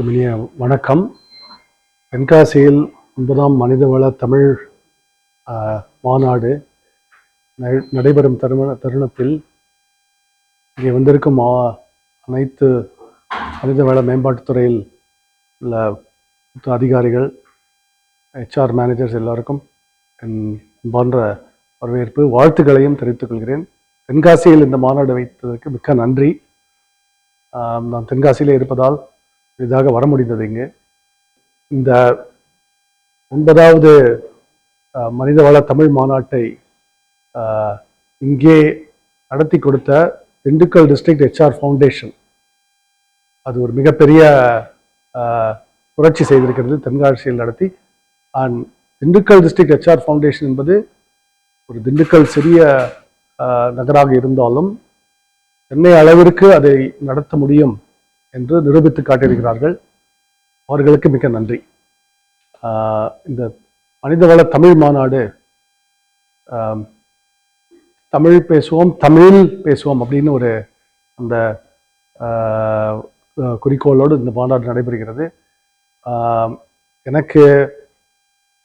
அனைவருக்கும் இனிய வணக்கம். தென்காசியில் ஒன்பதாம் மனிதவள தமிழ் மாநாடு நடைபெறும் தருண தருணத்தில் இங்கே வந்திருக்கும் அனைத்து மனிதவள மேம்பாட்டுத்துறையில் உள்ள அதிகாரிகள் ஹெச்ஆர் மேனேஜர்ஸ் எல்லாருக்கும் என் போன்ற வரவேற்பு வாழ்த்துக்களையும் தெரிவித்துக் கொள்கிறேன். தென்காசியில் இந்த மாநாடு வைத்ததற்கு மிக்க நன்றி. நான் தென்காசியிலே இருப்பதால் இதாக வர முடிந்தது இங்கு. இந்த ஒன்பதாவது மனிதவள தமிழ் மாநாட்டை இங்கே நடத்தி கொடுத்த திண்டுக்கல் டிஸ்ட்ரிக்ட் ஹெச்ஆர் ஃபவுண்டேஷன் அது ஒரு மிகப்பெரிய புரட்சி செய்திருக்கிறது தென்காசியில் நடத்தி. And Dindigul district HR foundation என்பது ஒரு திண்டுக்கல் சிறிய நகராக இருந்தாலும் சென்னை அளவிற்கு அதை நடத்த முடியும். என்று நிரூபித்து காட்டியிருக்கிறார்கள். அவர்களுக்கு மிக்க நன்றி. இந்த மனிதவள தமிழ் மாநாடு தமிழ் பேசுவோம் தமிழ் பேசுவோம் அப்படின்னு ஒரு அந்த குறிக்கோளோடு இந்த மாநாடு நடைபெறுகிறது. எனக்கு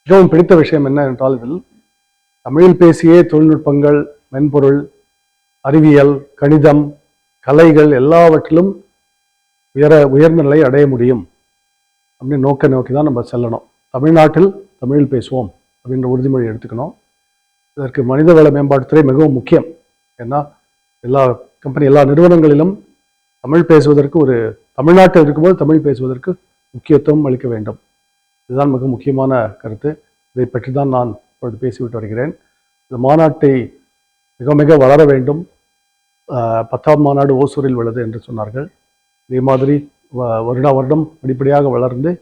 மிகவும் பிடித்த விஷயம் என்ன என்றால் இதில் தமிழில் பேசியே தொழில்நுட்பங்கள் மென்பொருள் அறிவியல் கணிதம் கலைகள் எல்லாவற்றிலும் உயர உயர்ந்த நிலை அடைய முடியும் அப்படின்னு நோக்க நோக்கி தான் நம்ம செல்லணும். தமிழ்நாட்டில் தமிழில் பேசுவோம் அப்படின்ற உறுதிமொழி எடுத்துக்கணும். இதற்கு மனிதவள மேம்பாட்டுத்துறை மிகவும் முக்கியம். ஏன்னா எல்லா கம்பெனி எல்லா நிறுவனங்களிலும் தமிழ் பேசுவதற்கு ஒரு தமிழ்நாட்டில் இருக்கும்போது தமிழ் பேசுவதற்கு முக்கியத்துவம் அளிக்க வேண்டும். இதுதான் மிக முக்கியமான கருத்து. இதை பற்றி தான் நான் இப்பொழுது பேசிவிட்டு வருகிறேன். இந்த மாநாட்டை மிக மிக வளர வேண்டும். பத்தாம் மாநாடு ஓசூரில் உள்ளது என்று சொன்னார்கள். இதே மாதிரி வ- வருடா வருடம் படிப்படியாக வளர்ந்து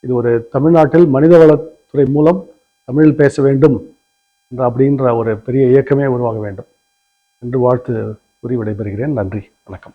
இது ஒரு தமிழ்நாட்டில் மனிதவளத்துறை மூலம் தமிழில் பேச வேண்டும் என்ற அப்படின்ற ஒரு பெரிய இயக்கமே உருவாக வேண்டும் என்று வாழ்த்து கூறி விடைபெறுகிறேன். நன்றி. வணக்கம்.